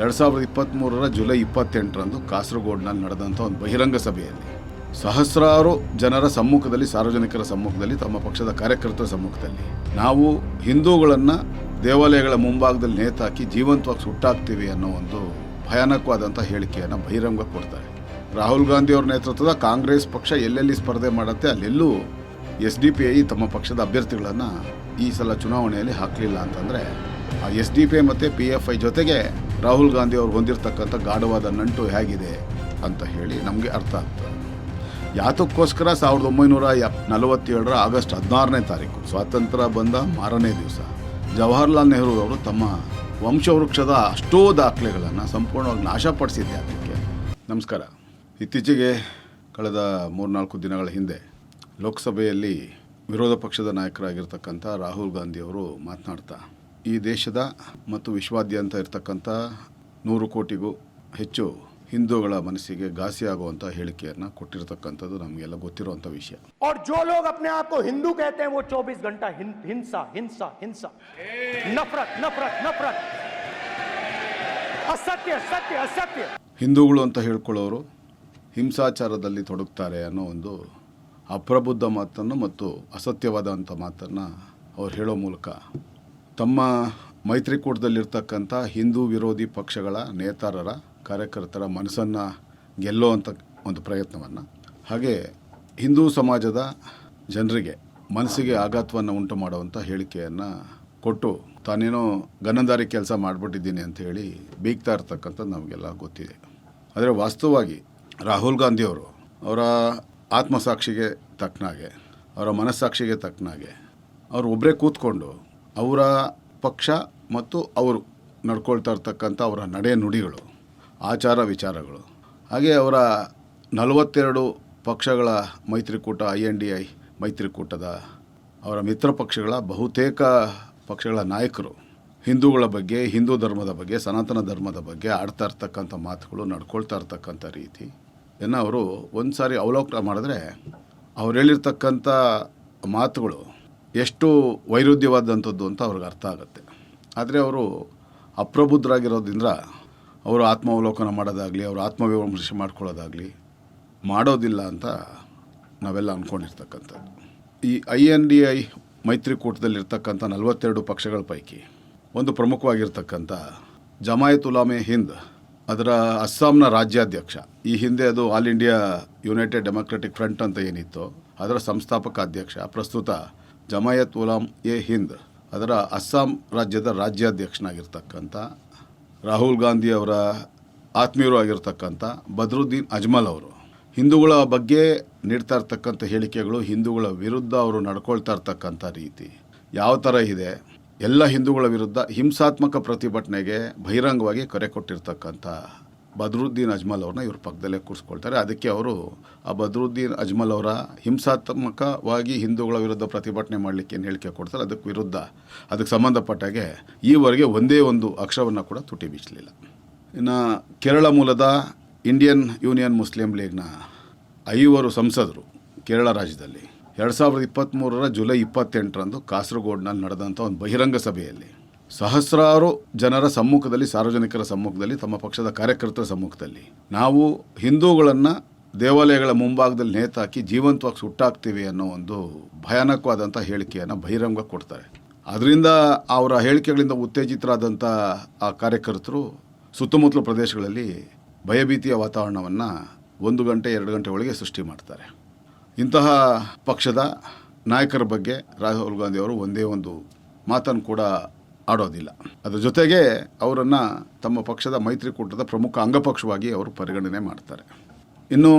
ಎರಡು ಸಾವಿರದ ಇಪ್ಪತ್ತ್ಮೂರರ ಜುಲೈ ಇಪ್ಪತ್ತೆಂಟರಂದು ಕಾಸರಗೋಡ್ನಲ್ಲಿ ನಡೆದಂಥ ಒಂದು ಬಹಿರಂಗ ಸಭೆಯಲ್ಲಿ ಸಹಸ್ರಾರು ಜನರ ಸಮ್ಮುಖದಲ್ಲಿ, ಸಾರ್ವಜನಿಕರ ಸಮ್ಮುಖದಲ್ಲಿ, ತಮ್ಮ ಪಕ್ಷದ ಕಾರ್ಯಕರ್ತರ ಸಮ್ಮುಖದಲ್ಲಿ ನಾವು ಹಿಂದೂಗಳನ್ನು ದೇವಾಲಯಗಳ ಮುಂಭಾಗದಲ್ಲಿ ನೇತಾಕಿ ಜೀವಂತವಾಗಿ ಸುಟ್ಟಾಕ್ತೀವಿ ಅನ್ನೋ ಒಂದು ಭಯಾನಕವಾದಂಥ ಹೇಳಿಕೆಯನ್ನು ಬಹಿರಂಗ ಕೊಡ್ತಾರೆ. ರಾಹುಲ್ ಗಾಂಧಿ ಅವರ ನೇತೃತ್ವದ ಕಾಂಗ್ರೆಸ್ ಪಕ್ಷ ಎಲ್ಲೆಲ್ಲಿ ಸ್ಪರ್ಧೆ ಮಾಡುತ್ತೆ, ಅಲ್ಲೆಲ್ಲೂ ಎಸ್ ಡಿ ಪಿ ಐ ತಮ್ಮ ಪಕ್ಷದ ಅಭ್ಯರ್ಥಿಗಳನ್ನು ಈ ಸಲ ಚುನಾವಣೆಯಲ್ಲಿ ಹಾಕಲಿಲ್ಲ ಅಂತಂದರೆ ಎಸ್ ಡಿ ಪಿ ಮತ್ತು ಪಿ ಎಫ್ ಐ ಜೊತೆಗೆ ರಾಹುಲ್ ಗಾಂಧಿ ಅವರು ಹೊಂದಿರತಕ್ಕಂಥ ಗಾಢವಾದ ನಂಟು ಹೇಗಿದೆ ಅಂತ ಹೇಳಿ ನಮಗೆ ಅರ್ಥ ಆಗ್ತದೆ ಯಾತಕ್ಕೋಸ್ಕರ ಸಾವಿರದ ಒಂಬೈನೂರ ನಲವತ್ತೇಳರ ಆಗಸ್ಟ್ ಹದಿನಾರನೇ ತಾರೀಕು ಸ್ವಾತಂತ್ರ್ಯ ಬಂದ ಮಾರನೇ ದಿವಸ ಜವಾಹರ್ಲಾಲ್ ನೆಹರು ಅವರು ತಮ್ಮ ವಂಶವೃಕ್ಷದ ಅಷ್ಟೋ ದಾಖಲೆಗಳನ್ನು ಸಂಪೂರ್ಣವಾಗಿ ನಾಶಪಡಿಸಿದ್ದೆ ಅದಕ್ಕೆ. ನಮಸ್ಕಾರ. ಇತ್ತೀಚೆಗೆ ಕಳೆದ ಮೂರ್ನಾಲ್ಕು ದಿನಗಳ ಹಿಂದೆ ಲೋಕಸಭೆಯಲ್ಲಿ ವಿರೋಧ ಪಕ್ಷದ ನಾಯಕರಾಗಿರ್ತಕ್ಕಂಥ ರಾಹುಲ್ ಗಾಂಧಿ ಅವರು ಮಾತನಾಡ್ತಾ ಈ ದೇಶದ ಮತ್ತು ವಿಶ್ವಾದ್ಯಂತ ಇರತಕ್ಕಂಥ ನೂರು ಕೋಟಿಗೂ ಹೆಚ್ಚು ಹಿಂದೂಗಳ ಮನಸ್ಸಿಗೆ ಘಾಸಿಯಾಗುವಂಥ ಹೇಳಿಕೆಯನ್ನು ಕೊಟ್ಟಿರ್ತಕ್ಕಂಥದ್ದು ನಮಗೆಲ್ಲ ಗೊತ್ತಿರುವಂಥ ವಿಷಯ और जो लोग अपने आप को हिंदू कहते हैं वो 24 घंटा हिं- हिंसा हिंसा हिंसा नफरत नफरत नफरत असत्य सत्य असत्य ಹಿಂದೂಗಳು ಅಂತ ಹೇಳ್ಕೊಳ್ಳೋರು ಹಿಂಸಾಚಾರದಲ್ಲಿ ತೊಡಗ್ತಾರೆ ಅನ್ನೋ ಒಂದು ಅಪ್ರಬುದ್ಧ ಮಾತನ್ನು ಮತ್ತು ಅಸತ್ಯವಾದಂಥ ಮಾತನ್ನು ಅವ್ರು ಹೇಳೋ ಮೂಲಕ ತಮ್ಮ ಮೈತ್ರಿಕೂಟದಲ್ಲಿರ್ತಕ್ಕಂಥ ಹಿಂದೂ ವಿರೋಧಿ ಪಕ್ಷಗಳ ನೇತಾರರ ಕಾರ್ಯಕರ್ತರ ಮನಸ್ಸನ್ನು ಅಂತ ಒಂದು ಪ್ರಯತ್ನವನ್ನು. ಹಾಗೆ ಹಿಂದೂ ಸಮಾಜದ ಜನರಿಗೆ ಮನಸ್ಸಿಗೆ ಆಘಾತವನ್ನು ಉಂಟು ಮಾಡುವಂಥ ಹೇಳಿಕೆಯನ್ನು ಕೊಟ್ಟು ತಾನೇನೋ ಗನ್ನಂದಾರಿ ಕೆಲಸ ಮಾಡಿಬಿಟ್ಟಿದ್ದೀನಿ ಅಂತ ಹೇಳಿ ಬೀಗ್ತಾ ಇರ್ತಕ್ಕಂಥದ್ದು ನಮಗೆಲ್ಲ ಗೊತ್ತಿದೆ. ಆದರೆ ವಾಸ್ತವವಾಗಿ ರಾಹುಲ್ ಗಾಂಧಿಯವರು ಅವರ ಆತ್ಮಸಾಕ್ಷಿಗೆ ತಕ್ಕನಾಗೆ, ಅವರ ಮನಸ್ಸಾಕ್ಷಿಗೆ ತಕ್ಕನಾಗೆ, ಅವರು ಒಬ್ಬರೇ ಕೂತ್ಕೊಂಡು ಅವರ ಪಕ್ಷ ಮತ್ತು ಅವರು ನಡ್ಕೊಳ್ತಾ ಇರ್ತಕ್ಕಂಥ ಅವರ ನಡೆ ನುಡಿಗಳು, ಆಚಾರ ವಿಚಾರಗಳು. ಹಾಗೆ ಅವರ ನಲವತ್ತೆರಡು ಪಕ್ಷಗಳ ಮೈತ್ರಿಕೂಟ, ಐ ಎನ್ ಡಿ ಐ ಮೈತ್ರಿಕೂಟದ ಅವರ ಮಿತ್ರ ಪಕ್ಷಗಳ ಬಹುತೇಕ ಪಕ್ಷಗಳ ನಾಯಕರು ಹಿಂದೂಗಳ ಬಗ್ಗೆ, ಹಿಂದೂ ಧರ್ಮದ ಬಗ್ಗೆ, ಸನಾತನ ಧರ್ಮದ ಬಗ್ಗೆ ಆಡ್ತಾ ಇರ್ತಕ್ಕಂಥ ಮಾತುಗಳು, ನಡ್ಕೊಳ್ತಾ ಇರ್ತಕ್ಕಂಥ ರೀತಿ. ಅವರು ಒಂದು ಸಾರಿ ಅವಲೋಕನ ಮಾಡಿದ್ರೆ ಅವ್ರು ಹೇಳಿರ್ತಕ್ಕಂಥ ಮಾತುಗಳು ಎಷ್ಟು ವೈರುಧ್ಯವಾದಂಥದ್ದು ಅಂತ ಅವ್ರಿಗೆ ಅರ್ಥ ಆಗುತ್ತೆ. ಆದರೆ ಅವರು ಅಪ್ರಬುದ್ಧರಾಗಿರೋದ್ರಿಂದ ಅವರು ಆತ್ಮಾವಲೋಕನ ಮಾಡೋದಾಗಲಿ, ಅವರು ಆತ್ಮವಿಮರ್ಶೆ ಮಾಡ್ಕೊಳ್ಳೋದಾಗಲಿ ಮಾಡೋದಿಲ್ಲ ಅಂತ ನಾವೆಲ್ಲ ಅಂದ್ಕೊಂಡಿರ್ತಕ್ಕಂಥದ್ದು ಈ ಐ ಎನ್ ಡಿ ಐ ಮೈತ್ರಿಕೂಟದಲ್ಲಿರ್ತಕ್ಕಂಥ ನಲವತ್ತೆರಡು ಪಕ್ಷಗಳ ಪೈಕಿ ಒಂದು ಪ್ರಮುಖವಾಗಿರ್ತಕ್ಕಂಥ ಜಮಾಯತ್ ಉಲಾಮೆ ಹಿಂದ್, ಅದರ ಅಸ್ಸಾಂನ ರಾಜ್ಯಾಧ್ಯಕ್ಷ. ಈ ಹಿಂದೆ ಅದು All India United Democratic Front ಅಂತ ಏನಿತ್ತು, ಅದರ ಸಂಸ್ಥಾಪಕ ಅಧ್ಯಕ್ಷ, ಪ್ರಸ್ತುತ ಜಮಾಯತ್ ಉಲಾಮ್ ಎ ಹಿಂದ್ ಅದರ ಅಸ್ಸಾಂ ರಾಜ್ಯದ ರಾಜ್ಯಾಧ್ಯಕ್ಷನಾಗಿರ್ತಕ್ಕಂಥ ರಾಹುಲ್ ಗಾಂಧಿ ಅವರ ಆತ್ಮೀಯರು ಆಗಿರ್ತಕ್ಕಂಥ ಬದ್ರುದ್ದೀನ್ ಅಜ್ಮಲ್ ಅವರು. ಹಿಂದೂಗಳ ಬಗ್ಗೆ ನೀಡ್ತಾ ಇರ್ತಕ್ಕಂಥ ಹೇಳಿಕೆಗಳು ಹಿಂದೂಗಳ ವಿರುದ್ಧ ಅವರು ನಡ್ಕೊಳ್ತಾ ಇರ್ತಕ್ಕಂಥ ರೀತಿ. ಯಾವ ಥರ ಇದೆ? ಎಲ್ಲ ಹಿಂದೂಗಳ ವಿರುದ್ಧ ಹಿಂಸಾತ್ಮಕ ಪ್ರತಿಭಟನೆಗೆ ಬಹಿರಂಗವಾಗಿ ಕರೆ ಕೊಟ್ಟಿರ್ತಕ್ಕಂಥ ಬದ್ರುದ್ದೀನ್ ಅಜ್ಮಲ್ ಅವ್ರನ್ನ ಇವ್ರ ಪಕ್ಕದಲ್ಲೇ ಕೂರಿಸ್ಕೊಳ್ತಾರೆ. ಅದಕ್ಕೆ ಅವರು ಆ ಬದ್ರುದ್ದೀನ್ ಅಜ್ಮಲ್ ಅವರ ಹಿಂಸಾತ್ಮಕವಾಗಿ ಹಿಂದೂಗಳ ವಿರುದ್ಧ ಪ್ರತಿಭಟನೆ ಮಾಡಲಿಕ್ಕೆ ಏನು ಹೇಳಿಕೆ ಕೊಡ್ತಾರೆ? ಅದಕ್ಕೆ ವಿರುದ್ಧ, ಅದಕ್ಕೆ ಸಂಬಂಧಪಟ್ಟಾಗೆ ಈವರೆಗೆ ಒಂದೇ ಒಂದು ಅಕ್ಷರವನ್ನು ಕೂಡ ತುಟಿ ಬೀಚಲಿಲ್ಲ ಇನ್ನು ಕೇರಳ ಮೂಲದ ಇಂಡಿಯನ್ ಯೂನಿಯನ್ ಮುಸ್ಲಿಂ ಲೀಗ್ನ ಐವರು ಸಂಸದರು ಕೇರಳ ರಾಜ್ಯದಲ್ಲಿ. ಎರಡು ಸಾವಿರದ ಇಪ್ಪತ್ತ್ಮೂರರ ಜುಲೈ ಇಪ್ಪತ್ತೆಂಟರಂದು ಕಾಸರಗೋಡ್ನಲ್ಲಿ ನಡೆದಂಥ ಒಂದು ಬಹಿರಂಗ ಸಭೆಯಲ್ಲಿ ಸಹಸ್ರಾರು ಜನರ ಸಮ್ಮುಖದಲ್ಲಿ, ಸಾರ್ವಜನಿಕರ ಸಮ್ಮುಖದಲ್ಲಿ, ತಮ್ಮ ಪಕ್ಷದ ಕಾರ್ಯಕರ್ತರ ಸಮ್ಮುಖದಲ್ಲಿ. ನಾವು ಹಿಂದೂಗಳನ್ನು ದೇವಾಲಯಗಳ ಮುಂಭಾಗದಲ್ಲಿ ನೇತಾಕಿ ಜೀವಂತವಾಗಿ ಸುಟ್ಟಾಕ್ತೀವಿ ಅನ್ನೋ ಒಂದು ಭಯಾನಕವಾದಂಥ ಹೇಳಿಕೆಯನ್ನು ಬಹಿರಂಗ ಕೊಡ್ತಾರೆ. ಅದರಿಂದ ಅವರ ಹೇಳಿಕೆಗಳಿಂದ ಉತ್ತೇಜಿತರಾದಂಥ ಆ ಕಾರ್ಯಕರ್ತರು ಸುತ್ತಮುತ್ತಲ ಪ್ರದೇಶಗಳಲ್ಲಿ ಭಯಭೀತಿಯ ವಾತಾವರಣವನ್ನು ಒಂದು ಗಂಟೆ, ಎರಡು ಗಂಟೆ ಒಳಗೆ ಸೃಷ್ಟಿ ಮಾಡ್ತಾರೆ. ಇಂತಹ ಪಕ್ಷದ ನಾಯಕರ ಬಗ್ಗೆ ರಾಹುಲ್ ಗಾಂಧಿ ಅವರು ಒಂದೇ ಒಂದು ಮಾತನ್ನು ಕೂಡ ಆಡೋದಿಲ್ಲ. ಅದರ ಜೊತೆಗೆ ಅವರನ್ನು ತಮ್ಮ ಪಕ್ಷದ ಮೈತ್ರಿಕೂಟದ ಪ್ರಮುಖ ಅಂಗಪಕ್ಷವಾಗಿ ಅವರು ಪರಿಗಣನೆ ಮಾಡ್ತಾರೆ. ಇನ್ನು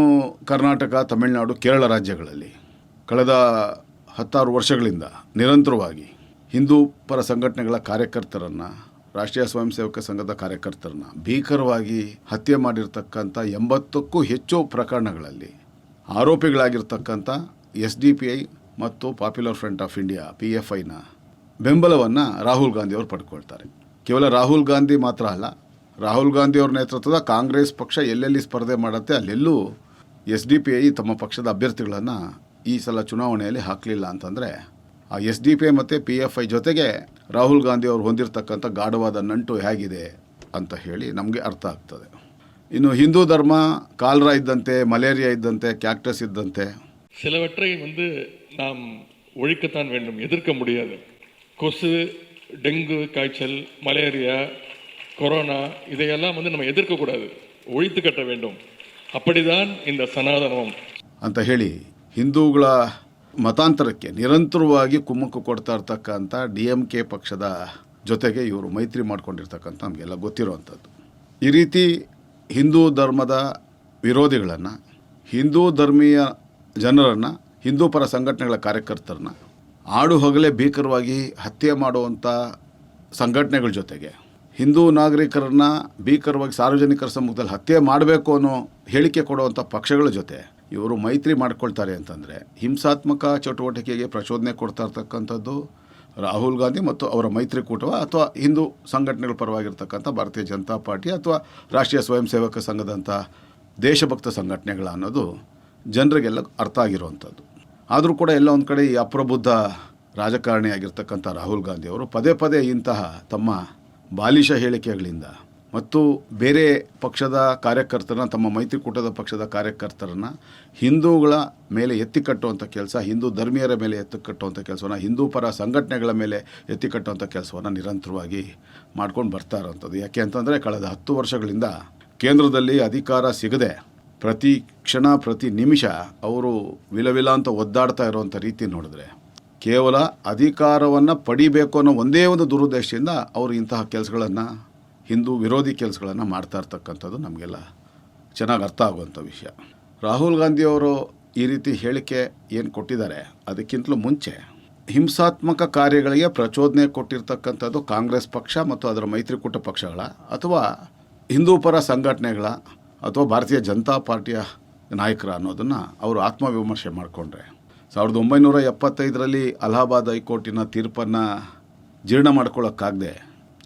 ಕರ್ನಾಟಕ, ತಮಿಳುನಾಡು, ಕೇರಳ ರಾಜ್ಯಗಳಲ್ಲಿ ಕಳೆದ ಹತ್ತಾರು ವರ್ಷಗಳಿಂದ ನಿರಂತರವಾಗಿ ಹಿಂದೂ ಪರ ಸಂಘಟನೆಗಳ ಕಾರ್ಯಕರ್ತರನ್ನು, ರಾಷ್ಟ್ರೀಯ ಸ್ವಯಂ ಸೇವಕ ಸಂಘದ ಕಾರ್ಯಕರ್ತರನ್ನ ಭೀಕರವಾಗಿ ಹತ್ಯೆ ಮಾಡಿರ್ತಕ್ಕಂಥ ಎಂಬತ್ತಕ್ಕೂ ಹೆಚ್ಚು ಪ್ರಕರಣಗಳಲ್ಲಿ ಆರೋಪಿಗಳಾಗಿರ್ತಕ್ಕಂಥ ಎಸ್ ಡಿ ಪಿ ಐ ಮತ್ತು Popular Front of India, P F ಐನ ಬೆಂಬಲವನ್ನು ರಾಹುಲ್ ಗಾಂಧಿ ಅವರು ಪಡ್ಕೊಳ್ತಾರೆ ಕೇವಲ ರಾಹುಲ್ ಗಾಂಧಿ ಮಾತ್ರ ಅಲ್ಲ ರಾಹುಲ್ ಗಾಂಧಿ ಅವ್ರ ನೇತೃತ್ವದ ಕಾಂಗ್ರೆಸ್ ಪಕ್ಷ ಎಲ್ಲೆಲ್ಲಿ ಸ್ಪರ್ಧೆ ಮಾಡುತ್ತೆ ಅಲ್ಲೆಲ್ಲೂ ಎಸ್ ಡಿ ಪಿ ಐ ತಮ್ಮ ಪಕ್ಷದ ಅಭ್ಯರ್ಥಿಗಳನ್ನು ಈ ಸಲ ಚುನಾವಣೆಯಲ್ಲಿ ಹಾಕಲಿಲ್ಲ ಅಂತಂದರೆ ಆ ಎಸ್ ಡಿ ಪಿ ಐ ಮತ್ತು ಪಿ ಎಫ್ ಐ ಜೊತೆಗೆ ರಾಹುಲ್ ಗಾಂಧಿ ಅವರು ಹೊಂದಿರತಕ್ಕಂಥ ಗಾಢವಾದ ನಂಟು ಹೇಗಿದೆ ಅಂತ ಹೇಳಿ ನಮಗೆ ಅರ್ಥ ಆಗ್ತದೆ ಇನ್ನು ಹಿಂದೂ ಧರ್ಮ ಕಾಲ್ರ ಇದ್ದಂತೆ ಮಲೇರಿಯಾ ಇದ್ದಂತೆ ಕ್ಯಾಕ್ಟಸ್ ಇದ್ದಂತೆ சிலவற்றை வந்து நாம் ஒழிக்கத்தான் வேண்டும் எதிர்க்க முடியாது கொசு டெங்கு காய்ச்சல் மலேரியா கொரோனா இதையெல்லாம் வந்து நம்ம எதிர்க்கக்கூடாது ஒழித்து கட்ட வேண்டும் அப்படிதான் இந்த சனாதனம் ಅಂತ ಹೇಳಿ ಹಿಂದೂಗಳ ಮತಾಂತರಕ್ಕೆ ನಿರಂತರವಾಗಿ ಕುಮ್ಮಕ್ಕು ಕೊಡ್ತಾ ಇರ್ತಕ್ಕಂಥ ಡಿ ಎಮ್ ಕೆ ಪಕ್ಷದ ಜೊತೆಗೆ ಇವರು ಮೈತ್ರಿ ಮಾಡ್ಕೊಂಡಿರ್ತಕ್ಕಂಥ ನಮಗೆಲ್ಲ ಗೊತ್ತಿರುವಂಥದ್ದು ಈ ರೀತಿ ಹಿಂದೂ ಧರ್ಮದ ವಿರೋಧಿಗಳನ್ನು ಹಿಂದೂ ಧರ್ಮೀಯ ಜನರನ್ನು ಹಿಂದೂ ಪರ ಸಂಘಟನೆಗಳ ಕಾರ್ಯಕರ್ತರನ್ನ ಆಡು ಹಗಲೇ ಭೀಕರವಾಗಿ ಹತ್ಯೆ ಮಾಡುವಂಥ ಸಂಘಟನೆಗಳ ಜೊತೆಗೆ. ಹಿಂದೂ ನಾಗರಿಕರನ್ನ ಭೀಕರವಾಗಿ ಸಾರ್ವಜನಿಕರ ಸಮ್ಮುಖದಲ್ಲಿ ಹತ್ಯೆ ಮಾಡಬೇಕು ಅನ್ನೋ ಹೇಳಿಕೆ ಕೊಡುವಂಥ ಪಕ್ಷಗಳ ಜೊತೆ ಇವರು ಮೈತ್ರಿ ಮಾಡ್ಕೊಳ್ತಾರೆ ಅಂತಂದರೆ ಹಿಂಸಾತ್ಮಕ ಚಟುವಟಿಕೆಗೆ ಪ್ರಚೋದನೆ ಕೊಡ್ತಾ ಇರ್ತಕ್ಕಂಥದ್ದು ರಾಹುಲ್ ಗಾಂಧಿ ಮತ್ತು ಅವರ ಮೈತ್ರಿಕೂಟವ ಅಥವಾ ಹಿಂದೂ ಸಂಘಟನೆಗಳ ಪರವಾಗಿರ್ತಕ್ಕಂಥ ಭಾರತೀಯ ಜನತಾ ಪಾರ್ಟಿ ಅಥವಾ ರಾಷ್ಟ್ರೀಯ ಸ್ವಯಂ ಸೇವಕ ಸಂಘದಂಥ ದೇಶಭಕ್ತ ಸಂಘಟನೆಗಳ ಅನ್ನೋದು ಜನರಿಗೆಲ್ಲ ಅರ್ಥ ಆಗಿರುವಂಥದ್ದು. ಆದರೂ ಕೂಡ ಎಲ್ಲ ಒಂದು ಕಡೆ ಈ ಅಪ್ರಬುದ್ಧ ರಾಜಕಾರಣಿಯಾಗಿರ್ತಕ್ಕಂಥ ರಾಹುಲ್ ಗಾಂಧಿ ಅವರು ಪದೇ ಪದೇ ಇಂತಹ ತಮ್ಮ ಬಾಲಿಷ ಹೇಳಿಕೆಗಳಿಂದ ಮತ್ತು ಬೇರೆ ಪಕ್ಷದ ಕಾರ್ಯಕರ್ತರನ್ನ, ತಮ್ಮ ಮೈತ್ರಿಕೂಟದ ಪಕ್ಷದ ಕಾರ್ಯಕರ್ತರನ್ನು ಹಿಂದೂಗಳ ಮೇಲೆ ಎತ್ತಿ ಕಟ್ಟುವಂಥ ಕೆಲಸ, ಹಿಂದೂ ಧರ್ಮೀಯರ ಮೇಲೆ ಎತ್ತಿ ಕಟ್ಟುವಂಥ ಕೆಲಸವನ್ನು, ಹಿಂದೂ ಪರ ಸಂಘಟನೆಗಳ ಮೇಲೆ ಎತ್ತಿ ಕಟ್ಟುವಂಥ ಕೆಲಸವನ್ನು ನಿರಂತರವಾಗಿ ಮಾಡ್ಕೊಂಡು ಬರ್ತಾ ಇರೋವಂಥದ್ದು. ಯಾಕೆ ಅಂತಂದರೆ, ಕಳೆದ ಹತ್ತು ವರ್ಷಗಳಿಂದ ಕೇಂದ್ರದಲ್ಲಿ ಅಧಿಕಾರ ಸಿಗದೆ ಪ್ರತಿ ಕ್ಷಣ, ಪ್ರತಿ ನಿಮಿಷ ಅವರು ವಿಲವಿಲ ಅಂತ ಒದ್ದಾಡ್ತಾ ಇರುವಂಥ ರೀತಿ ನೋಡಿದ್ರೆ ಕೇವಲ ಅಧಿಕಾರವನ್ನು ಪಡಿಬೇಕು ಅನ್ನೋ ಒಂದೇ ಒಂದು ದುರುದ್ದೇಶದಿಂದ ಅವರು ಇಂತಹ ಕೆಲಸಗಳನ್ನು, ಹಿಂದೂ ವಿರೋಧಿ ಕೆಲಸಗಳನ್ನು ಮಾಡ್ತಾ ಇರ್ತಕ್ಕಂಥದ್ದು ನಮಗೆಲ್ಲ ಚೆನ್ನಾಗಿ ಅರ್ಥ ಆಗುವಂಥ ವಿಷಯ. ರಾಹುಲ್ ಗಾಂಧಿಯವರು ಈ ರೀತಿ ಹೇಳಿಕೆ ಏನು ಕೊಟ್ಟಿದ್ದಾರೆ, ಅದಕ್ಕಿಂತಲೂ ಮುಂಚೆ ಹಿಂಸಾತ್ಮಕ ಕಾರ್ಯಗಳಿಗೆ ಪ್ರಚೋದನೆ ಕೊಟ್ಟಿರ್ತಕ್ಕಂಥದ್ದು ಕಾಂಗ್ರೆಸ್ ಪಕ್ಷ ಮತ್ತು ಅದರ ಮೈತ್ರಿಕೂಟ ಪಕ್ಷಗಳ ಅಥವಾ ಹಿಂದೂ ಪರ ಸಂಘಟನೆಗಳ ಅಥವಾ ಭಾರತೀಯ ಜನತಾ ಪಾರ್ಟಿಯ ನಾಯಕರ ಅನ್ನೋದನ್ನು ಅವರು ಆತ್ಮವಿಮರ್ಶೆ ಮಾಡಿಕೊಂಡ್ರೆ. ಸಾವಿರದ ಒಂಬೈನೂರ ಎಪ್ಪತ್ತೈದರಲ್ಲಿ ಅಲಹಾಬಾದ್ ಹೈಕೋರ್ಟಿನ ತೀರ್ಪನ್ನು ಜೀರ್ಣ ಮಾಡ್ಕೊಳ್ಳೋಕ್ಕಾಗದೆ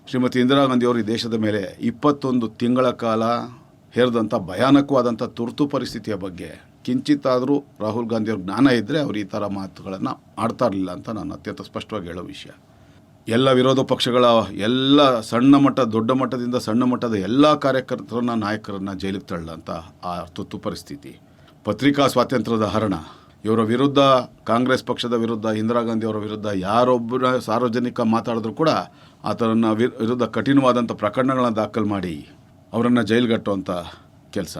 ಶ್ರೀಮತಿ ಇಂದಿರಾ ಗಾಂಧಿಯವರು ಈ ದೇಶದ ಮೇಲೆ ಇಪ್ಪತ್ತೊಂದು ತಿಂಗಳ ಕಾಲ ಹೇರಿದಂಥ ಭಯಾನಕವಾದಂಥ ತುರ್ತು ಪರಿಸ್ಥಿತಿಯ ಬಗ್ಗೆ ಕಿಂಚಿತ್ತಾದರೂ ರಾಹುಲ್ ಗಾಂಧಿಯವ್ರ ಜ್ಞಾನ ಇದ್ದರೆ ಅವರು ಈ ಥರ ಮಾತುಗಳನ್ನು ಆಡ್ತಾ ಇರಲಿಲ್ಲ ಅಂತ ನಾನು ಅತ್ಯಂತ ಸ್ಪಷ್ಟವಾಗಿ ಹೇಳೋ ವಿಷಯ. ಎಲ್ಲ ವಿರೋಧ ಪಕ್ಷಗಳ ಎಲ್ಲ ಸಣ್ಣ ಮಟ್ಟ, ದೊಡ್ಡ ಮಟ್ಟದಿಂದ ಸಣ್ಣ ಮಟ್ಟದ ಎಲ್ಲ ಕಾರ್ಯಕರ್ತರನ್ನ, ನಾಯಕರನ್ನ ಜೈಲಿಗೆ ತಳ್ಳಂತ ಆ ತುರ್ತು ಪರಿಸ್ಥಿತಿ. ಪತ್ರಿಕಾ ಸ್ವಾತಂತ್ರ್ಯದ ಹರಣ. ಇವರ ವಿರುದ್ಧ, ಕಾಂಗ್ರೆಸ್ ಪಕ್ಷದ ವಿರುದ್ಧ, ಇಂದಿರಾ ಗಾಂಧಿ ಅವರ ವಿರುದ್ಧ ಯಾರೊಬ್ಬರ ಸಾರ್ವಜನಿಕ ಮಾತಾಡಿದ್ರು ಕೂಡ ಆತನ ವಿರುದ್ಧ ಕಠಿಣವಾದಂಥ ಪ್ರಕರಣಗಳನ್ನು ದಾಖಲು ಮಾಡಿ ಅವರನ್ನು ಜೈಲ್ಗಟ್ಟುವಂಥ ಕೆಲಸ.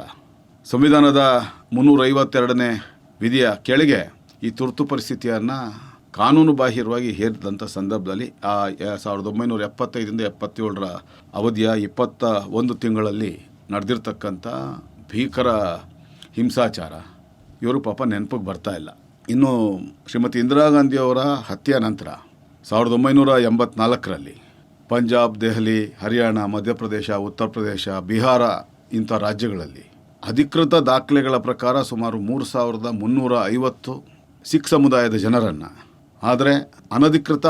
ಸಂವಿಧಾನದ ಮುನ್ನೂರೈವತ್ತೆರಡನೇ ವಿಧಿಯ ಕೆಳಗೆ ಈ ತುರ್ತು ಪರಿಸ್ಥಿತಿಯನ್ನು ಕಾನೂನು ಬಾಹಿರವಾಗಿ ಹೇರಿದಂಥ ಸಂದರ್ಭದಲ್ಲಿ ಆ ಸಾವಿರದ ಒಂಬೈನೂರ ಎಪ್ಪತ್ತೈದರಿಂದ ಎಪ್ಪತ್ತೇಳರ ಅವಧಿಯ ಇಪ್ಪತ್ತ ಒಂದು ತಿಂಗಳಲ್ಲಿ ನಡೆದಿರ್ತಕ್ಕಂಥ ಭೀಕರ ಹಿಂಸಾಚಾರ. ಇವರು ಪಾಪ ನೆನಪಿಗೆ ಬರ್ತಾ ಇಲ್ಲ. ಇನ್ನು ಶ್ರೀಮತಿ ಇಂದಿರಾ ಗಾಂಧಿಯವರ ಹತ್ಯೆ ನಂತರ ಸಾವಿರದ ಒಂಬೈನೂರ ಎಂಬತ್ನಾಲ್ಕರಲ್ಲಿ ಪಂಜಾಬ್, ದೆಹಲಿ, ಹರಿಯಾಣ, ಮಧ್ಯಪ್ರದೇಶ, ಉತ್ತರ ಪ್ರದೇಶ, ಬಿಹಾರ ಇಂಥ ರಾಜ್ಯಗಳಲ್ಲಿ ಅಧಿಕೃತ ದಾಖಲೆಗಳ ಪ್ರಕಾರ ಸುಮಾರು ಮೂರು ಸಾವಿರದ ಮುನ್ನೂರ ಐವತ್ತು ಸಿಖ್ ಸಮುದಾಯದ ಜನರನ್ನು ಆದರೆ ಅನಧಿಕೃತ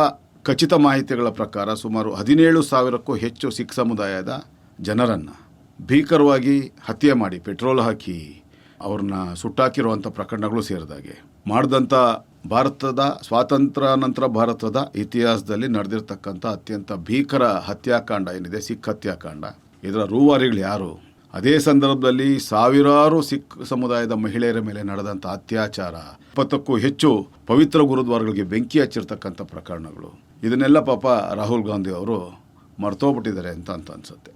ಖಚಿತ ಮಾಹಿತಿಗಳ ಪ್ರಕಾರ ಸುಮಾರು ಹದಿನೇಳು ಸಾವಿರಕ್ಕೂ ಹೆಚ್ಚು ಸಿಖ್ ಸಮುದಾಯದ ಜನರನ್ನು ಭೀಕರವಾಗಿ ಹತ್ಯೆ ಮಾಡಿ ಪೆಟ್ರೋಲ್ ಹಾಕಿ ಅವ್ರನ್ನ ಸುಟ್ಟಾಕಿರುವಂಥ ಪ್ರಕರಣಗಳು ಸೇರಿದಾಗೆ. ಮಾಡಿದಂಥ ಭಾರತದ ಸ್ವಾತಂತ್ರ್ಯ ನಂತರ ಭಾರತದ ಇತಿಹಾಸದಲ್ಲಿ ನಡೆದಿರ್ತಕ್ಕಂಥ ಅತ್ಯಂತ ಭೀಕರ ಹತ್ಯಾಕಾಂಡ ಏನಿದೆ, ಸಿಖ್ ಹತ್ಯಾಕಾಂಡ. ಇದರ ರೂವಾರಿಗಳು ಯಾರು? ಅದೇ ಸಂದರ್ಭದಲ್ಲಿ ಸಾವಿರಾರು ಸಿಖ್ ಸಮುದಾಯದ ಮಹಿಳೆಯರ ಮೇಲೆ ನಡೆದಂಥ ಅತ್ಯಾಚಾರ, ಇಪ್ಪತ್ತಕ್ಕೂ ಹೆಚ್ಚು ಪವಿತ್ರ ಗುರುದ್ವಾರಗಳಿಗೆ ಬೆಂಕಿ ಹಚ್ಚಿರ್ತಕ್ಕಂಥ ಪ್ರಕರಣಗಳು. ಇದನ್ನೆಲ್ಲ ಪಾಪ ರಾಹುಲ್ ಗಾಂಧಿ ಅವರು ಮರ್ತೋಗ್ಬಿಟ್ಟಿದ್ದಾರೆ ಅಂತ ಅಂತ ಅನ್ಸುತ್ತೆ.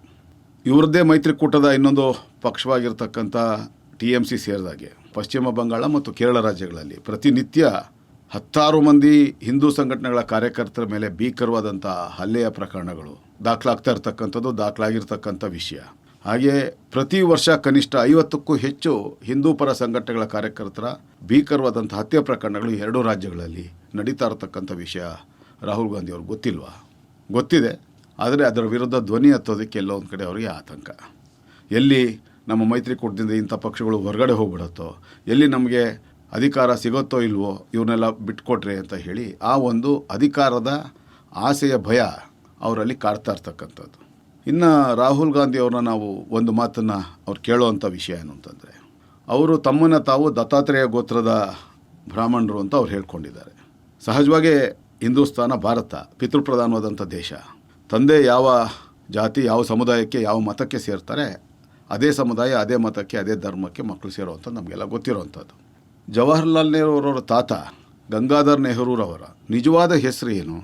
ಇವರದ್ದೇ ಮೈತ್ರಿಕೂಟದ ಇನ್ನೊಂದು ಪಕ್ಷವಾಗಿರ್ತಕ್ಕಂಥ ಟಿ ಎಂ ಸಿ ಸೇರಿದಾಗೆ. ಪಶ್ಚಿಮ ಬಂಗಾಳ ಮತ್ತು ಕೇರಳ ರಾಜ್ಯಗಳಲ್ಲಿ ಪ್ರತಿನಿತ್ಯ ಹತ್ತಾರು ಮಂದಿ ಹಿಂದೂ ಸಂಘಟನೆಗಳ ಕಾರ್ಯಕರ್ತರ ಮೇಲೆ ಭೀಕರವಾದಂಥ ಹಲ್ಲೆಯ ಪ್ರಕರಣಗಳು. ದಾಖಲಾಗ್ತಾ ಇರ್ತಕ್ಕಂಥದ್ದು, ದಾಖಲಾಗಿರ್ತಕ್ಕಂಥ ವಿಷಯ. ಹಾಗೆ ಪ್ರತಿ ವರ್ಷ ಕನಿಷ್ಠ ಐವತ್ತಕ್ಕೂ ಹೆಚ್ಚು ಹಿಂದೂ ಪರ ಸಂಘಟನೆಗಳ ಕಾರ್ಯಕರ್ತರ ಭೀಕರವಾದಂಥ ಹತ್ಯೆ ಪ್ರಕರಣಗಳು ಎರಡೂ ರಾಜ್ಯಗಳಲ್ಲಿ ನಡೀತಾ ಇರತಕ್ಕಂಥ ವಿಷಯ. ರಾಹುಲ್ ಗಾಂಧಿ ಅವ್ರಿಗೆ ಗೊತ್ತಿಲ್ವಾ? ಗೊತ್ತಿದೆ. ಆದರೆ ಅದರ ವಿರುದ್ಧ ಧ್ವನಿ ಹತ್ತೋದಕ್ಕೆ ಎಲ್ಲೋ ಒಂದು ಕಡೆ ಅವರಿಗೆ ಆತಂಕ. ಎಲ್ಲಿ ನಮ್ಮ ಮೈತ್ರಿಕೂಟದಿಂದ ಇಂಥ ಪಕ್ಷಗಳು ಹೊರಗಡೆ ಹೋಗ್ಬಿಡುತ್ತೋ, ಎಲ್ಲಿ ನಮಗೆ ಅಧಿಕಾರ ಸಿಗುತ್ತೋ ಇಲ್ವೋ ಇವನ್ನೆಲ್ಲ ಬಿಟ್ಕೊಟ್ರೆ ಅಂತ ಹೇಳಿ ಆ ಒಂದು ಅಧಿಕಾರದ ಆಸೆಯ ಭಯ ಅವರಲ್ಲಿ ಕಾಡ್ತಾ ಇರ್ತಕ್ಕಂಥದ್ದು. ಇನ್ನು ರಾಹುಲ್ ಗಾಂಧಿ ಅವ್ರನ್ನ ನಾವು ಒಂದು ಮಾತನ್ನು ಅವ್ರು ಕೇಳುವಂಥ ವಿಷಯ ಏನು ಅಂತಂದರೆ, ಅವರು ತಮ್ಮನ್ನು ತಾವು ದತ್ತಾತ್ರೇಯ ಗೋತ್ರದ ಬ್ರಾಹ್ಮಣರು ಅಂತ ಅವ್ರು ಹೇಳ್ಕೊಂಡಿದ್ದಾರೆ. ಸಹಜವಾಗಿ ಹಿಂದೂಸ್ತಾನ ಭಾರತ, ಪಿತೃಪ್ರಧಾನವಾದಂಥ ದೇಶ, ತಂದೆ ಯಾವ ಜಾತಿ, ಯಾವ ಸಮುದಾಯಕ್ಕೆ, ಯಾವ ಮತಕ್ಕೆ ಸೇರ್ತಾರೆ, ಅದೇ ಸಮುದಾಯ, ಅದೇ ಮತಕ್ಕೆ, ಅದೇ ಧರ್ಮಕ್ಕೆ ಮಕ್ಕಳು ಅಂತ ನಮಗೆಲ್ಲ ಗೊತ್ತಿರುವಂಥದ್ದು ಜವಾಹರ್ಲಾಲ್ ನೆಹರೂರವರ ತಾತ, ಗಂಗಾಧರ್ ನೆಹರೂರವರ ನಿಜವಾದ ಹೆಸರು ಏನು,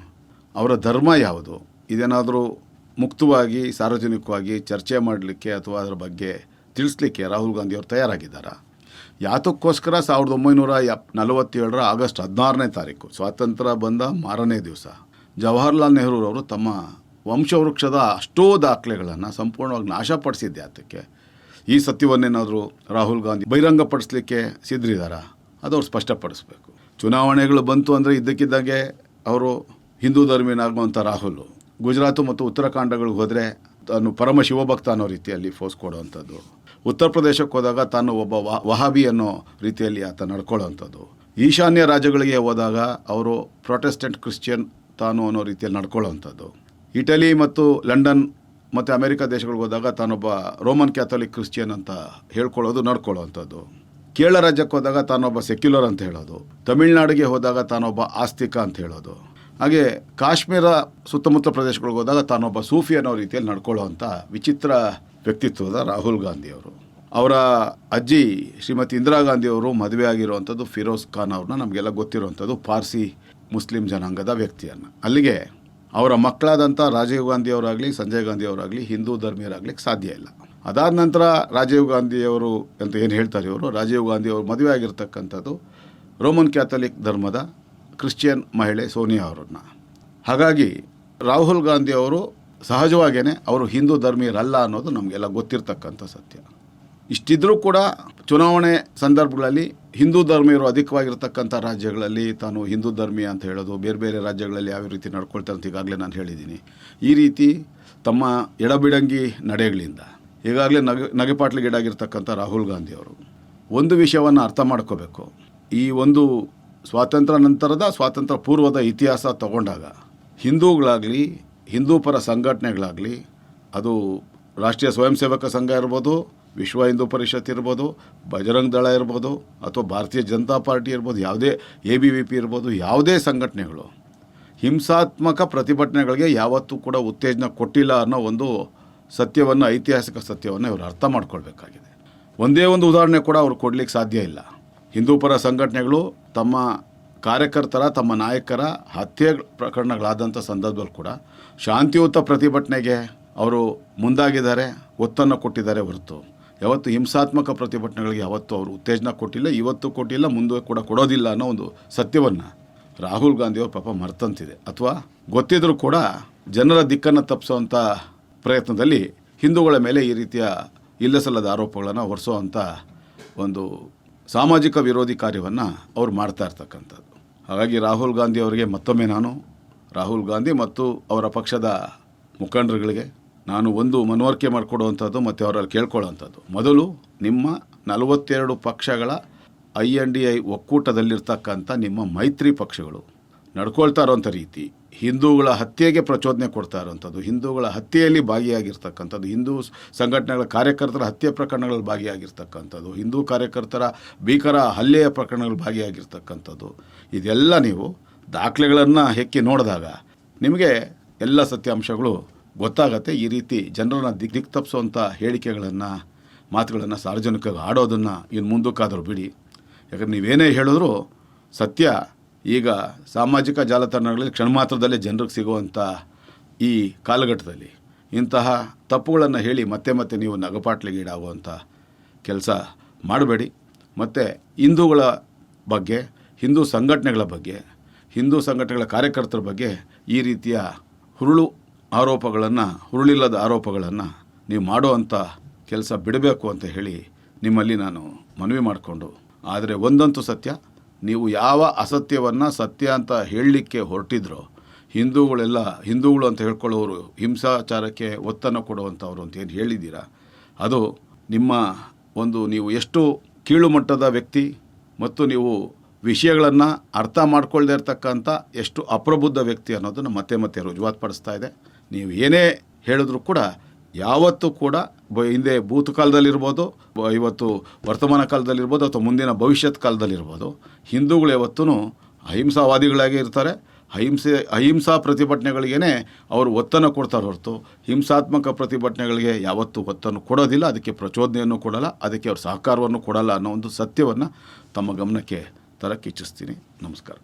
ಅವರ ಧರ್ಮ ಯಾವುದು, ಇದೇನಾದರೂ ಮುಕ್ತವಾಗಿ, ಸಾರ್ವಜನಿಕವಾಗಿ ಚರ್ಚೆ ಮಾಡಲಿಕ್ಕೆ ಅಥವಾ ಅದರ ಬಗ್ಗೆ ತಿಳಿಸ್ಲಿಕ್ಕೆ ರಾಹುಲ್ ಗಾಂಧಿ ಅವರು ತಯಾರಾಗಿದ್ದಾರೆ? ಯಾತಕ್ಕೋಸ್ಕರ ಸಾವಿರದ ಒಂಬೈನೂರ ಎಪ್ ನಲವತ್ತೇಳರ ಆಗಸ್ಟ್ ಹದಿನಾರನೇ ತಾರೀಕು, ಸ್ವಾತಂತ್ರ್ಯ ಬಂದ ಮಾರನೇ ದಿವಸ, ಜವಾಹರ್ಲಾಲ್ ನೆಹರೂರವರು ತಮ್ಮ ವಂಶವೃಕ್ಷದ ಅಷ್ಟೋ ದಾಖಲೆಗಳನ್ನು ಸಂಪೂರ್ಣವಾಗಿ ನಾಶಪಡಿಸಿದ್ದೆ ಆತಕ್ಕೆ. ಈ ಸತ್ಯವನ್ನೇನಾದರೂ ರಾಹುಲ್ ಗಾಂಧಿ ಬಹಿರಂಗಪಡಿಸ್ಲಿಕ್ಕೆ ಸಿದ್ಧರಿದ್ದಾರಾ? ಅದು ಅವ್ರು ಸ್ಪಷ್ಟಪಡಿಸ್ಬೇಕು. ಚುನಾವಣೆಗಳು ಬಂತು ಅಂದರೆ ಇದ್ದಕ್ಕಿದ್ದಂಗೆ ಅವರು ಹಿಂದೂ ಧರ್ಮೀನಾಗುವಂಥ ರಾಹುಲ್. ಗುಜರಾತು ಮತ್ತು ಉತ್ತರಾಖಂಡಗಳಿಗೆ ಹೋದರೆ ತಾನು ಪರಮ ಶಿವಭಕ್ತ ಅನ್ನೋ ರೀತಿಯಲ್ಲಿ ಫೋಸ್ ಕೊಡುವಂಥದ್ದು. ಉತ್ತರ ಪ್ರದೇಶಕ್ಕೆ ಹೋದಾಗ ತಾನು ಒಬ್ಬ ವಹಾಬಿ ಅನ್ನೋ ರೀತಿಯಲ್ಲಿ ಆತ ನಡ್ಕೊಳ್ಳೋವಂಥದ್ದು. ಈಶಾನ್ಯ ರಾಜ್ಯಗಳಿಗೆ ಹೋದಾಗ ಅವರು ಪ್ರೊಟೆಸ್ಟೆಂಟ್ ಕ್ರಿಶ್ಚಿಯನ್ ತಾನು ಅನ್ನೋ ರೀತಿಯಲ್ಲಿ ನಡ್ಕೊಳ್ಳೋವಂಥದ್ದು. ಇಟಲಿ ಮತ್ತು ಲಂಡನ್ ಮತ್ತು ಅಮೆರಿಕ ದೇಶಗಳಿಗೆ ಹೋದಾಗ ತಾನೊಬ್ಬ ರೋಮನ್ ಕ್ಯಾಥೋಲಿಕ್ ಕ್ರಿಶ್ಚಿಯನ್ ಅಂತ ಹೇಳ್ಕೊಳ್ಳೋದು, ನಡ್ಕೊಳ್ಳೋವಂಥದ್ದು. ಕೇರಳ ರಾಜ್ಯಕ್ಕೆ ಹೋದಾಗ ತಾನೊಬ್ಬ ಸೆಕ್ಯುಲರ್ ಅಂತ ಹೇಳೋದು. ತಮಿಳ್ನಾಡಿಗೆ ಹೋದಾಗ ತಾನೊಬ್ಬ ಆಸ್ತಿಕ ಅಂತ ಹೇಳೋದು. ಹಾಗೆ ಕಾಶ್ಮೀರ ಸುತ್ತಮುತ್ತ ಪ್ರದೇಶಗಳಿಗೆ ಹೋದಾಗ ತಾನೊಬ್ಬ ಸೂಫಿ ಅನ್ನೋ ರೀತಿಯಲ್ಲಿ ನಡ್ಕೊಳ್ಳುವಂಥ ವಿಚಿತ್ರ ವ್ಯಕ್ತಿತ್ವದ ರಾಹುಲ್ ಗಾಂಧಿಯವರು ಅವರ. ಅಜ್ಜಿ ಶ್ರೀಮತಿ ಇಂದಿರಾ ಗಾಂಧಿಯವರು ಮದುವೆ ಆಗಿರುವಂಥದ್ದು ಫಿರೋಜ್ ಖಾನ್ ಅವ್ರನ್ನ ನಮಗೆಲ್ಲ ಗೊತ್ತಿರುವಂಥದ್ದು ಪಾರ್ಸಿ ಮುಸ್ಲಿಂ ಜನಾಂಗದ ವ್ಯಕ್ತಿಯನ್ನು. ಅಲ್ಲಿಗೆ ಅವರ ಮಕ್ಕಳಾದಂಥ ರಾಜೀವ್ ಗಾಂಧಿಯವರಾಗಲಿ ಸಂಜಯ್ ಗಾಂಧಿಯವರಾಗಲಿ ಹಿಂದೂ ಧರ್ಮೀಯರಾಗಲಿಕ್ಕೆ ಸಾಧ್ಯ ಇಲ್ಲ. ಅದಾದ ನಂತರ ರಾಜೀವ್ ಗಾಂಧಿಯವರು ಅಂತ ಏನು ಹೇಳ್ತಾರೆ ಇವರು? ರಾಜೀವ್ ಗಾಂಧಿ ಅವರು ಮದುವೆ ಆಗಿರ್ತಕ್ಕಂಥದ್ದು ರೋಮನ್ ಕ್ಯಾಥಲಿಕ್ ಧರ್ಮದ ಕ್ರಿಶ್ಚಿಯನ್ ಮಹಿಳೆ ಸೋನಿಯಾ ಅವರನ್ನು. ಹಾಗಾಗಿ ರಾಹುಲ್ ಗಾಂಧಿ ಅವರು ಸಹಜವಾಗಿಯೇ ಅವರು ಹಿಂದೂ ಧರ್ಮೀಯರಲ್ಲ ಅನ್ನೋದು ನಮಗೆಲ್ಲ ಗೊತ್ತಿರ್ತಕ್ಕಂಥ ಸತ್ಯ. ಇಷ್ಟಿದ್ರೂ ಕೂಡ ಚುನಾವಣೆ ಸಂದರ್ಭಗಳಲ್ಲಿ ಹಿಂದೂ ಧರ್ಮೀಯರು ಅಧಿಕವಾಗಿರ್ತಕ್ಕಂಥ ರಾಜ್ಯಗಳಲ್ಲಿ ತಾನು ಹಿಂದೂ ಧರ್ಮೀಯ ಅಂತ ಹೇಳೋದು, ಬೇರೆ ಬೇರೆ ರಾಜ್ಯಗಳಲ್ಲಿ ಯಾವ ರೀತಿ ನಡ್ಕೊಳ್ತಾರೆ ಅಂತ ಈಗಾಗಲೇ ನಾನು ಹೇಳಿದ್ದೀನಿ. ಈ ರೀತಿ ತಮ್ಮ ಎಡಬಿಡಂಗಿ ನಡೆಗಳಿಂದ, ಈಗಾಗಲೇ ನಗೆ ನಗೆಪಾಟ್ಲಿಗೀಡಾಗಿರ್ತಕ್ಕಂಥ ರಾಹುಲ್ ಗಾಂಧಿಯವರು ಒಂದು ವಿಷಯವನ್ನು ಅರ್ಥ ಮಾಡ್ಕೋಬೇಕು. ಈ ಒಂದು ಸ್ವಾತಂತ್ರ್ಯ ನಂತರದ ಸ್ವಾತಂತ್ರ್ಯ ಪೂರ್ವದ ಇತಿಹಾಸ ತಗೊಂಡಾಗ ಹಿಂದೂಗಳಾಗಲಿ ಹಿಂದೂ ಪರ ಸಂಘಟನೆಗಳಾಗಲಿ, ಅದು ರಾಷ್ಟ್ರೀಯ ಸ್ವಯಂ ಸೇವಕ ಸಂಘ ಇರ್ಬೋದು, ವಿಶ್ವ ಹಿಂದೂ ಪರಿಷತ್ ಇರ್ಬೋದು, ಬಜರಂಗ್ ದಳ ಇರ್ಬೋದು, ಅಥವಾ ಭಾರತೀಯ ಜನತಾ ಪಾರ್ಟಿ ಇರ್ಬೋದು, ಯಾವುದೇ ಎ ಬಿ ವಿ ಪಿ ಇರ್ಬೋದು, ಯಾವುದೇ ಸಂಘಟನೆಗಳು ಹಿಂಸಾತ್ಮಕ ಪ್ರತಿಭಟನೆಗಳಿಗೆ ಯಾವತ್ತೂ ಕೂಡ ಉತ್ತೇಜನ ಕೊಟ್ಟಿಲ್ಲ ಅನ್ನೋ ಒಂದು ಸತ್ಯವನ್ನು, ಐತಿಹಾಸಿಕ ಸತ್ಯವನ್ನು ಇವರು ಅರ್ಥ ಮಾಡ್ಕೊಳ್ಬೇಕಾಗಿದೆ. ಒಂದೇ ಒಂದು ಉದಾಹರಣೆ ಕೂಡ ಅವ್ರು ಕೊಡಲಿಕ್ಕೆ ಸಾಧ್ಯ ಇಲ್ಲ. ಹಿಂದೂ ಪರ ಸಂಘಟನೆಗಳು ತಮ್ಮ ಕಾರ್ಯಕರ್ತರ, ತಮ್ಮ ನಾಯಕರ ಹತ್ಯೆ ಪ್ರಕರಣಗಳಾದಂಥ ಸಂದರ್ಭದಲ್ಲಿ ಕೂಡ ಶಾಂತಿಯುತ ಪ್ರತಿಭಟನೆಗೆ ಅವರು ಮುಂದಾಗಿದ್ದಾರೆ, ಒತ್ತನ್ನು ಕೊಟ್ಟಿದ್ದಾರೆ ಹೊರತು. ಯಾವತ್ತು ಹಿಂಸಾತ್ಮಕ ಪ್ರತಿಭಟನೆಗಳಿಗೆ ಯಾವತ್ತೂ ಅವರು ಉತ್ತೇಜನ ಕೊಟ್ಟಿಲ್ಲ, ಇವತ್ತು ಕೊಟ್ಟಿಲ್ಲ, ಮುಂದೆ ಕೂಡ ಕೊಡೋದಿಲ್ಲ ಅನ್ನೋ ಒಂದು ಸತ್ಯವನ್ನು ರಾಹುಲ್ ಗಾಂಧಿಯವರು ಪಾಪ ಮರ್ತಂತಿದೆ. ಅಥವಾ ಗೊತ್ತಿದ್ರೂ ಕೂಡ ಜನರ ದಿಕ್ಕನ್ನು ತಪ್ಪಿಸುವಂಥ ಪ್ರಯತ್ನದಲ್ಲಿ ಹಿಂದೂಗಳ ಮೇಲೆ ಈ ರೀತಿಯ ಇಲ್ಲಸಲ್ಲದ ಆರೋಪಗಳನ್ನು ಹೊರಿಸುವಂಥ ಒಂದು ಸಾಮಾಜಿಕ ವಿರೋಧಿ ಕಾರ್ಯವನ್ನು ಅವ್ರು ಮಾಡ್ತಾ ಇರ್ತಕ್ಕಂಥದ್ದು. ಹಾಗಾಗಿ ರಾಹುಲ್ ಗಾಂಧಿ ಅವರಿಗೆ ಮತ್ತೊಮ್ಮೆ ನಾನು, ರಾಹುಲ್ ಗಾಂಧಿ ಮತ್ತು ಅವರ ಪಕ್ಷದ ಮುಖಂಡರುಗಳಿಗೆ ನಾನು ಒಂದು ಮನವರಿಕೆ ಮಾಡಿಕೊಡುವಂಥದ್ದು ಮತ್ತು ಅವರಲ್ಲಿ ಕೇಳ್ಕೊಳ್ಳೋವಂಥದ್ದು. ಮೊದಲು ನಿಮ್ಮ ನಲವತ್ತೆರಡು ಪಕ್ಷಗಳ ಐ ಎನ್ ಡಿ ಐ ಒಕ್ಕೂಟದಲ್ಲಿರ್ತಕ್ಕಂಥ ನಿಮ್ಮ ಮೈತ್ರಿ ಪಕ್ಷಗಳು ನಡ್ಕೊಳ್ತಾ ಇರೋವಂಥ ರೀತಿ ಹಿಂದೂಗಳ ಹತ್ಯೆಗೆ ಪ್ರಚೋದನೆ ಕೊಡ್ತಾ ಇರೋವಂಥದ್ದು ಹಿಂದೂಗಳ ಹತ್ಯೆಯಲ್ಲಿ ಭಾಗಿಯಾಗಿರ್ತಕ್ಕಂಥದ್ದು. ಹಿಂದೂ ಸಂಘಟನೆಗಳ ಕಾರ್ಯಕರ್ತರ ಹತ್ಯೆ ಪ್ರಕರಣಗಳಲ್ಲಿ ಭಾಗಿಯಾಗಿರ್ತಕ್ಕಂಥದ್ದು. ಹಿಂದೂ ಕಾರ್ಯಕರ್ತರ ಭೀಕರ ಹಲ್ಲೆಯ ಪ್ರಕರಣಗಳು ಭಾಗಿಯಾಗಿರ್ತಕ್ಕಂಥದ್ದು. ಇದೆಲ್ಲ ನೀವು ದಾಖಲೆಗಳನ್ನು ಹೆಕ್ಕಿ ನೋಡಿದಾಗ ನಿಮಗೆ ಎಲ್ಲ ಸತ್ಯಾಂಶಗಳು ಗೊತ್ತಾಗತ್ತೆ. ಈ ರೀತಿ ಜನರನ್ನ ದಿಕ್ ದಿಕ್ ತಪ್ಪಿಸುವಂಥ ಹೇಳಿಕೆಗಳನ್ನು, ಮಾತುಗಳನ್ನು ಸಾರ್ವಜನಿಕವಾಗಿ ಆಡೋದನ್ನು ಇನ್ನು ಮುಂದಕ್ಕಾದರೂ ಬಿಡಿ. ಯಾಕಂದ್ರೆ ನೀವೇನೇ ಹೇಳಿದ್ರು ಸತ್ಯ ಈಗ ಸಾಮಾಜಿಕ ಜಾಲತಾಣಗಳಲ್ಲಿ ಕ್ಷಣ ಮಾತ್ರದಲ್ಲೇ ಜನರಿಗೆ ಸಿಗುವಂಥ ಈ ಕಾಲಘಟ್ಟದಲ್ಲಿ ಇಂತಹ ತಪ್ಪುಗಳನ್ನು ಹೇಳಿ ಮತ್ತೆ ಮತ್ತೆ ನೀವು ನಗಪಾಟ್ಲಿಗೀಡಾಗುವಂಥ ಕೆಲಸ ಮಾಡಬೇಡಿ. ಮತ್ತು ಹಿಂದೂಗಳ ಬಗ್ಗೆ, ಹಿಂದೂ ಸಂಘಟನೆಗಳ ಬಗ್ಗೆ, ಹಿಂದೂ ಸಂಘಟನೆಗಳ ಕಾರ್ಯಕರ್ತರ ಬಗ್ಗೆ ಈ ರೀತಿಯ ಹುರುಳು ಆರೋಪಗಳನ್ನು, ಹುರುಳಿಲ್ಲದ ಆರೋಪಗಳನ್ನು ನೀವು ಮಾಡುವಂಥ ಕೆಲಸ ಬಿಡಬೇಕು ಅಂತ ಹೇಳಿ ನಿಮ್ಮಲ್ಲಿ ನಾನು ಮನವಿ ಮಾಡಿಕೊಂಡು, ಆದರೆ ಒಂದಂತೂ ಸತ್ಯ ನೀವು ಯಾವ ಅಸತ್ಯವನ್ನು ಸತ್ಯ ಅಂತ ಹೇಳಲಿಕ್ಕೆ ಹೊರಟಿದ್ರೋ, ಹಿಂದೂಗಳೆಲ್ಲ, ಹಿಂದೂಗಳು ಅಂತ ಹೇಳ್ಕೊಳ್ಳೋರು ಹಿಂಸಾಚಾರಕ್ಕೆ ಒತ್ತನ್ನು ಕೊಡುವಂಥವ್ರು ಅಂತ ಏನು ಹೇಳಿದ್ದೀರಾ? ಅದು ನಿಮ್ಮ ಒಂದು ನೀವು ಎಷ್ಟು ಕೀಳು ಮಟ್ಟದ ವ್ಯಕ್ತಿ ಮತ್ತು ನೀವು ವಿಷಯಗಳನ್ನು ಅರ್ಥ ಮಾಡ್ಕೊಳ್ಳದೇ ಇರ್ತಕ್ಕಂಥ ಎಷ್ಟು ಅಪ್ರಬುದ್ಧ ವ್ಯಕ್ತಿ ಅನ್ನೋದನ್ನು ಮತ್ತೆ ಮತ್ತೆ ರುಜುವಾತ್ಪಡಿಸ್ತಾ ಇದೆ. ನೀವು ಏನೇ ಹೇಳಿದ್ರು ಕೂಡ ಯಾವತ್ತೂ ಕೂಡ ಹಿಂದೆ ಭೂತ ಕಾಲದಲ್ಲಿರ್ಬೋದು ಇವತ್ತು ವರ್ತಮಾನ ಕಾಲದಲ್ಲಿರ್ಬೋದು ಅಥವಾ ಮುಂದಿನ ಭವಿಷ್ಯತ್ ಕಾಲದಲ್ಲಿರ್ಬೋದು, ಹಿಂದೂಗಳು ಯಾವತ್ತೂ ಅಹಿಂಸಾವಾದಿಗಳಾಗೇ ಇರ್ತಾರೆ. ಅಹಿಂಸೆ, ಅಹಿಂಸಾ ಪ್ರತಿಭಟನೆಗಳಿಗೇ ಅವರು ಒತ್ತನ್ನು ಕೊಡ್ತಾರೆ ಹೊರತು. ಹಿಂಸಾತ್ಮಕ ಪ್ರತಿಭಟನೆಗಳಿಗೆ ಯಾವತ್ತೂ ಒತ್ತನ್ನು ಕೊಡೋದಿಲ್ಲ, ಅದಕ್ಕೆ ಪ್ರಚೋದನೆಯನ್ನು ಕೊಡಲ್ಲ, ಅದಕ್ಕೆ ಅವ್ರ ಸಹಕಾರವನ್ನು ಕೊಡಲ್ಲ ಅನ್ನೋ ಒಂದು ಸತ್ಯವನ್ನು ತಮ್ಮ ಗಮನಕ್ಕೆ ತರಕ್ಕೆ ಇಚ್ಛಿಸ್ತೀನಿ. ನಮಸ್ಕಾರ.